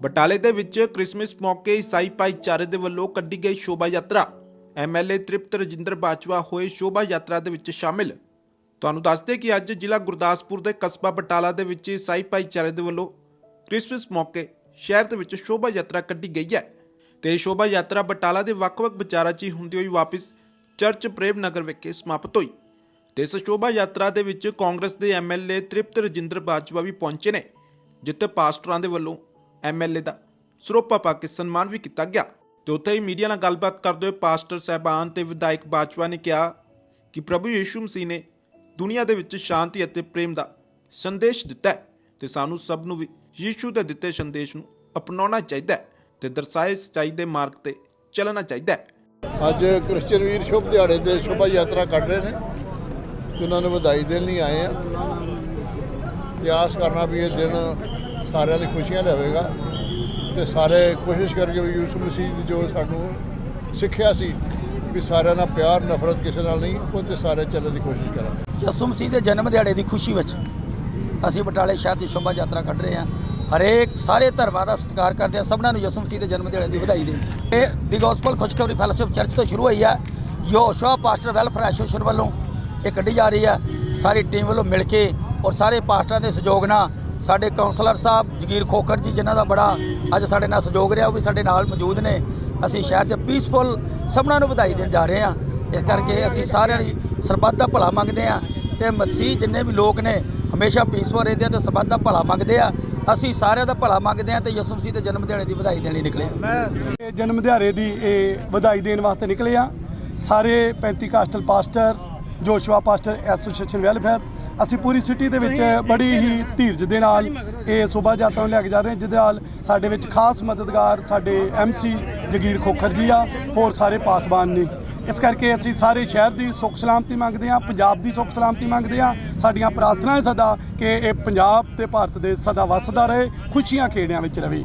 ਬਟਾਲੇ ਦੇ ਵਿੱਚ ਕ੍ਰਿਸਮਸ ਮੌਕੇ ਈਸਾਈ ਭਾਈਚਾਰੇ ਦੇ ਵੱਲੋਂ ਕੱਢੀ ਗਈ ਸ਼ੋਭਾ ਯਾਤਰਾ। ਐਮਐਲਏ ਤ੍ਰਿਪਤ ਰਜਿੰਦਰ ਬਾਜਵਾ ਹੋਏ ਸ਼ੋਭਾ ਯਾਤਰਾ ਦੇ ਵਿੱਚ ਸ਼ਾਮਿਲ। ਤੁਹਾਨੂੰ ਦੱਸਦੇ ਕਿ ਅੱਜ ਜ਼ਿਲ੍ਹਾ ਗੁਰਦਾਸਪੁਰ ਦੇ ਕਸਬਾ ਬਟਾਲਾ ਦੇ ਵਿੱਚ ਈਸਾਈ ਭਾਈਚਾਰੇ ਦੇ ਵੱਲੋਂ ਕ੍ਰਿਸਮਸ ਮੌਕੇ ਸ਼ਹਿਰ ਦੇ ਵਿੱਚ ਸ਼ੋਭਾ ਯਾਤਰਾ ਕੱਢੀ ਗਈ ਹੈ। ਤੇ ਸ਼ੋਭਾ ਯਾਤਰਾ ਬਟਾਲਾ ਦੇ ਵੱਖ-ਵੱਖ ਵਿਚਾਰਾਂ 'ਚ ਹੀ ਹੁੰਦੀ ਹੋਈ ਵਾਪਸ ਚਰਚ ਪ੍ਰੇਮ ਨਗਰ ਵਿਖੇ ਸਮਾਪਤ ਹੋਈ। ਤੇ ਇਸ ਸ਼ੋਭਾ ਯਾਤਰਾ ਦੇ ਵਿੱਚ ਕਾਂਗਰਸ ਦੇ ਐਮਐਲਏ ਤ੍ਰਿਪਤ ਰਜਿੰਦਰ ਬਾਜਵਾ ਵੀ ਪਹੁੰਚੇ ਨੇ, ਜਿੱਥੇ ਪਾਸਟਰਾਂ ਦੇ ਵੱਲੋਂ ਐਮਐਲਏ ਦਾ ਸਰੋਪਾ ਪਾ ਕੇ ਸਨਮਾਨ ਵੀ ਕੀਤਾ ਗਿਆ। ਤੇ ਉੱਥੇ ਹੀ ਮੀਡੀਆ ਨਾਲ ਗੱਲਬਾਤ ਕਰਦੇ ਹੋਏ ਪਾਸਟਰ ਸਹਿਬਾਨ ਤੇ ਵਿਧਾਇਕ ਬਾਜਵਾ ਨੇ ਕਿਹਾ ਕਿ ਪ੍ਰਭੂ ਯੀਸ਼ੂ ਮਸੀਹ ਨੇ ਦੁਨੀਆ ਦੇ ਵਿੱਚ ਸ਼ਾਂਤੀ ਅਤੇ ਪ੍ਰੇਮ ਦਾ ਸੰਦੇਸ਼ ਦਿੱਤਾ ਹੈ ਤੇ ਸਾਨੂੰ ਸਭ ਨੂੰ ਵੀ ਯੀਸ਼ੂ ਦੇ ਦਿੱਤੇ ਸੰਦੇਸ਼ ਨੂੰ ਅਪਣਾਉਣਾ ਚਾਹੀਦਾ ਹੈ ਤੇ ਦਰਸਾਏ ਸੱਚਾਈ ਦੇ ਮਾਰਗ ਤੇ ਚੱਲਣਾ ਚਾਹੀਦਾ ਹੈ। ਅੱਜ ਕ੍ਰਿਸਚਨ ਵੀਰ ਸ਼ੁਭ ਦਿਹਾੜੇ ਤੇ ਸ਼ੋਭਾ ਯਾਤਰਾ ਕੱਢ ਰਹੇ ਨੇ ਉਹਨਾਂ ਨੂੰ ਵਧਾਈ ਦੇਣ ਲਈ ਆਏ ਆ। ਤੇ ਆਸ ਕਰਨਾ ਵੀ ਇਹ ਦਿਨ ਸਾਰਿਆਂ ਦੀ ਖੁਸ਼ੀਆਂ ਲਿਆਵੇਗਾ ਤੇ ਸਾਰੇ ਕੋਸ਼ਿਸ਼ ਕਰਕੇ ਵੀ ਯੂਸਫ ਮਸੀਹ ਦੀ ਜੋ ਸਾਨੂੰ ਸਿੱਖਿਆ ਸੀ ਵੀ ਸਾਰਿਆਂ ਨਾਲ ਪਿਆਰ, ਨਫ਼ਰਤ ਕਿਸੇ ਨਾਲ ਨਹੀਂ, ਉਹ ਤੇ ਸਾਰੇ ਚੱਲਣ ਦੀ ਕੋਸ਼ਿਸ਼ ਕਰਾਂਗੇ। ਯਿਸੂ ਮਸੀਹ ਦੇ ਜਨਮ ਦਿਹਾੜੇ ਦੀ ਖੁਸ਼ੀ ਵਿੱਚ ਅਸੀਂ ਬਟਾਲੇ ਸ਼ਹਿਰ ਦੀ ਸ਼ੋਭਾ ਯਾਤਰਾ ਕੱਢ ਰਹੇ ਹਾਂ। ਹਰੇਕ ਸਾਰੇ ਧਰਮਾਂ ਦਾ ਸਤਿਕਾਰ ਕਰਦੇ ਹਾਂ, ਸਭਨਾਂ ਨੂੰ ਯਿਸੂ ਮਸੀਹ ਦੇ ਜਨਮ ਦਿਹਾੜੇ ਦੀ ਵਧਾਈ ਦੇ ਇਹ ਦੀ ਗੋਸਪਲ ਖੁਸ਼ਖਬਰੀ ਫੈਲੋਸ਼ਿਪ ਚਰਚ ਤੋਂ ਸ਼ੁਰੂ ਹੋਈ ਹੈ। ਯੋਸ਼ua ਪਾਸਟਰ ਵੈਲਫੇਅਰ ਐਸੋਸੀਏਸ਼ਨ ਵੱਲੋਂ ਇਹ ਕੱਢੀ ਜਾ ਰਹੀ ਹੈ। ਸਾਰੀ ਟੀਮ ਵੱਲੋਂ ਮਿਲ ਕੇ ਔਰ ਸਾਰੇ ਪਾਸਟਰਾਂ ਦੇ ਸਹਿਯੋਗ ਨਾਲ ਸਾਡੇ ਕਾਉਂਸਲਰ ਸਾਹਿਬ ਜਗੀਰ ਖੋਖਰ ਜੀ, ਜਿਨ੍ਹਾਂ ਦਾ ਬੜਾ ਅੱਜ ਸਾਡੇ ਨਾਲ ਸਹਿਯੋਗ ਰਿਹਾ, ਉਹ ਵੀ ਸਾਡੇ ਨਾਲ ਮੌਜੂਦ ਨੇ। ਅਸੀਂ ਸ਼ਹਿਰ ਦੇ ਪੀਸਫੁਲ ਸਭਨਾਂ ਨੂੰ ਵਧਾਈ ਦੇਣ ਜਾ ਰਹੇ ਹਾਂ। ਇਸ ਕਰਕੇ ਅਸੀਂ ਸਾਰਿਆਂ ਦੀ ਸਰਬੱਤ ਦਾ ਭਲਾ ਮੰਗਦੇ ਹਾਂ ਤੇ ਮਸੀਹ ਜਿੰਨੇ ਵੀ ਲੋਕ ਨੇ, ਹਮੇਸ਼ਾ ਪੀਸਫੁਲ ਰਹਿੰਦੇ ਆ ਤੇ ਸਰਬੱਤ ਦਾ ਭਲਾ ਮੰਗਦੇ ਆ। ਅਸੀਂ ਸਾਰਿਆਂ ਦਾ ਭਲਾ ਮੰਗਦੇ ਆ ਤੇ ਯਿਸੂ ਮਸੀਹ ਦੇ ਜਨਮ ਦਿਹਾੜੇ ਦੀ ਵਧਾਈ ਦੇਣ ਲਈ ਨਿਕਲੇ ਹਾਂ। ਜਨਮ ਦਿਹਾੜੇ ਦੀ ਇਹ ਵਧਾਈ ਦੇਣ ਵਾਸਤੇ ਨਿਕਲੇ ਆ ਸਾਰੇ 35 castle pastor Joshua pastor association welfare. ਅਸੀਂ ਪੂਰੀ ਸਿਟੀ ਦੇ ਵਿੱਚ ਬੜੀ ਹੀ ਧੀਰਜ ਦੇ ਨਾਲ ਇਹ ਸ਼ੋਭਾ ਯਾਤਰਾ ਨੂੰ ਲੈ ਕੇ ਜਾ ਰਹੇ ਹਾਂ ਜਿਹਦੇ ਨਾਲ ਸਾਡੇ ਵਿੱਚ ਖਾਸ ਮਦਦਗਾਰ ਸਾਡੇ ਐਮਸੀ ਜਗੀਰ ਖੋਖਰ ਜੀ ਆ ਹੋਰ ਸਾਰੇ ਪਾਸਬਾਨ ਨੇ। ਇਸ ਕਰਕੇ ਅਸੀਂ ਸਾਰੇ ਸ਼ਹਿਰ ਦੀ ਸੁੱਖ ਸਲਾਮਤੀ ਮੰਗਦੇ ਹਾਂ ਪੰਜਾਬ ਦੀ ਸੁੱਖ ਸਲਾਮਤੀ ਮੰਗਦੇ ਹਾਂ। ਸਾਡੀਆਂ ਪ੍ਰਾਰਥਨਾ ਹੈ ਸਦਾ ਕਿ ਇਹ ਪੰਜਾਬ ਤੇ ਭਾਰਤ ਦੇ ਸਦਾ ਵਸਦਾ ਰਹੇ ਖੁਸ਼ੀਆਂ ਖੇੜਿਆਂ ਵਿੱਚ ਰਵੇ।